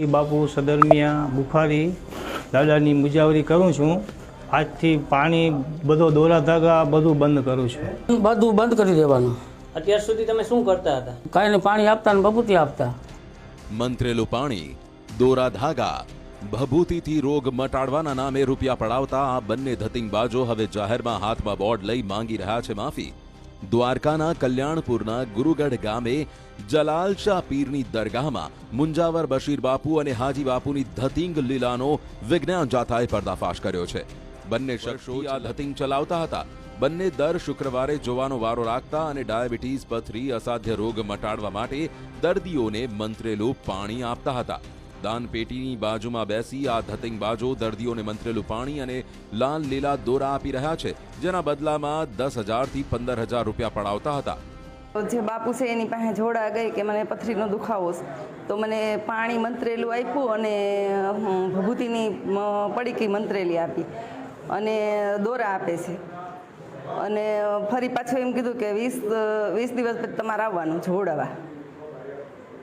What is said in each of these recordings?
એ બાપુ સદરમિયા બુખારી દાદાની મુજાવરી કરું છું. આજથી પાણી બધો દોરા ધાગા બધું બંધ કરું છું. બધું બંધ કરી દેવાનું. અત્યાર સુધી તમે શું કરતા હતા? કાંઈ પાણી આપતા ને બબૂતી આપતા. મંત્રેલું પાણી દોરા ધાગા ભભૂતિથી રોગ મટાડવાના નામે રૂપિયા પડાવતા આ બંને ધતિંગબાજો હવે જાહેરમાં હાથમાં બોર્ડ લઈ માંગી રહ્યા છે માફી. દ્વારકાના કલ્યાણપુરના ગુરુગઢ ગામે જલાલ શાહ પીરની દરગાહમાં મુંજાવર બશીર બાપુ અને હાજી બાપુની ધતિંગ લીલાનો વિજ્ઞાન જાથાએ પર્દાફાશ કર્યો છે. બંને શખ્સો આ ધતિંગ ચલાવતા હતા. બંને દર શુક્રવારે જોવાનો વારો રાખતા અને ડાયાબિટીસ પથરી અસાધ્ય રોગ મટાડવા માટે દર્દીઓને મંત્રેલું પાણી આપતા હતા. દાનપેટીની બાજુમાં બેસી આ ધતિંગબાજો દર્દીઓને મંત્રેલું પાણી અને લાલ લીલા દોરા આપી રહ્યા છે, જેના બદલામાં દસ હજારથી પંદર હજાર રૂપિયા પડાવતા હતા. જે બાપુ છે એની પાસે જોડા ગઈ કે મને પથરીનો દુખાવો છે. તો મને પાણી મંત્રેલું આપ્યું અને ભભૂતિની પડીકી મંત્રેલી આપી અને દોરા આપે છે. અને ફરી પાછું એમ કીધું કે વીસ વીસ દિવસ પછી તમારે આવવાનું જોડાવા.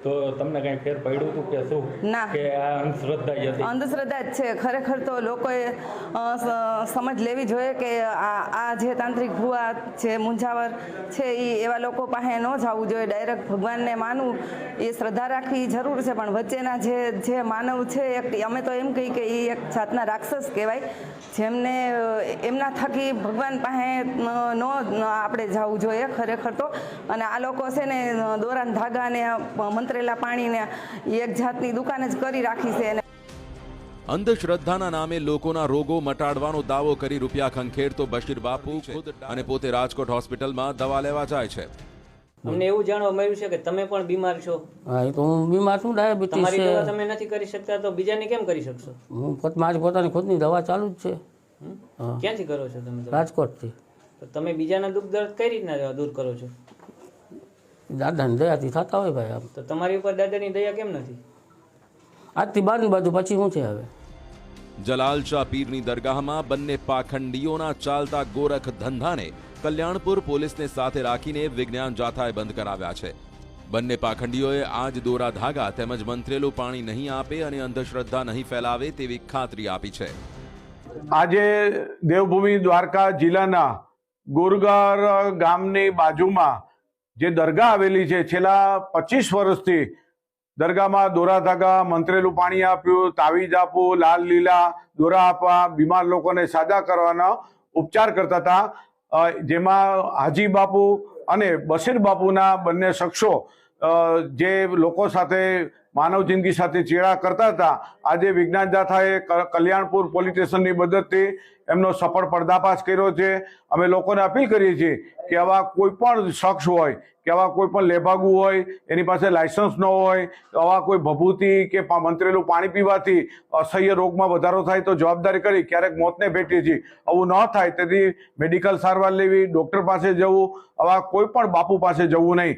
તો તમને કઈ ફેર પડ્યું હતું કે શું? ના. કે આ અંધશ્રદ્ધા જ હતી? અંધશ્રદ્ધા જ છે. ખરેખર તો લોકોએ સમજ લેવી જોઈએ કે આ આ જે તાંત્રિક ભુવા જે મુંજાવર છે એ એવા લોકો પાસે ન જવું જોઈએ. ડાયરેક્ટ ભગવાનને માનવું એ શ્રદ્ધા રાખવી જરૂર છે. પણ વચ્ચેના જે જે માનવ છે એક અમે તો એમ કહી કે એ એક જાતના રાક્ષસ કહેવાય જેમને એમના થકી ભગવાન પાસે ન આપણે જવું જોઈએ ખરેખર તો. અને આ લોકો છે ને દોરાન ધાગા ને મંત્રેલા પાણીને એક જાતની દુકાન જ કરી રાખી છે અને અંધશ્રદ્ધાના નામે લોકોના રોગો મટાડવાનો દાવો કરી રૂપિયા ખંખેરતો બશીર બાપુ અને પોતે રાજકોટ હોસ્પિટલમાં દવા લેવા જાય છે. અમને એવું જાણવા મળ્યું છે કે તમે પણ બીમાર છો. હા તો હું બીમાર છું ડાયાબિટીસ તમારી દવા તમે નથી કરી શકતા તો બીજાને કેમ કરી શકશો? હું પોત મારી પોતાની ખુદની દવા ચાલુ જ છે. ક્યાંથી કરો છો તમે? રાજકોટથી. તો તમે બીજાના દુઃખ દર્દ કઈ રીતના દૂર કરો છો? દાદાની દયાથી થતા હોય ભાઈ આમ. તો તમારી ઉપર દાદાની દયા કેમ નથી? આજથી બહારની બાજુ પછી શું છે હવે? જલાલ શાહ પીરની દરગાહમાં બંને પાખંડીઓના ચાલતા ગોરખ ધંધાને કલ્યાણપુર પોલીસને સાથે રાખીને વિજ્ઞાન જાથાએ બંધ કરાવ્યા છે. બંને પાખંડીઓએ આજ દોરા ધાગા તેમજ મંત્રેલું પાણી નહીં આપે અને અંધશ્રદ્ધા નહીં ફેલાવે તેવી ખાતરી આપી છે. આજે દેવભૂમિ દ્વારકા જિલ્લાના ગુરગર ગામની બાજુમાં જે દરગાહ આવેલી છે, છેલ્લા પચીસ વર્ષથી દરગાહમાં દોરા ધાગા, મંત્રેલું પાણી આપ્યું તાવીજ આપવું લાલ લીલા દોરા આપવા, બીમાર લોકોને સાજા કરવાના ઉપચાર કરતા હતા. જેમાં હાજી બાપુ અને બશીર બાપુના બંને શખ્સો જે લોકો સાથે માનવ જિંદગી સાથે ચેડા કરતા હતા. આજે વિજ્ઞાન જાથાએ કલ્યાણપુર પોલીસ સ્ટેશનની મદદથી એમનો સફળ પર્દાફાશ કર્યો છે. અમે લોકોને અપીલ કરીએ છીએ કે આવા કોઈ પણ શખ્સ હોય, કે આવા કોઈ પણ લેભાગુ હોય, એની પાસે લાયસન્સ ન હોય, આવા કોઈ ભભૂતિ કે મંત્રેલું પાણી પીવાથી અસહ્ય રોગમાં વધારો થાય તો જવાબદારી કરી ક્યારેક મોતને ભેટીએ છીએ. આવું ન થાય તેથી મેડિકલ સારવાર લેવી, ડૉક્ટર પાસે જવું, આવા કોઈ પણ બાપુ પાસે જવું નહીં.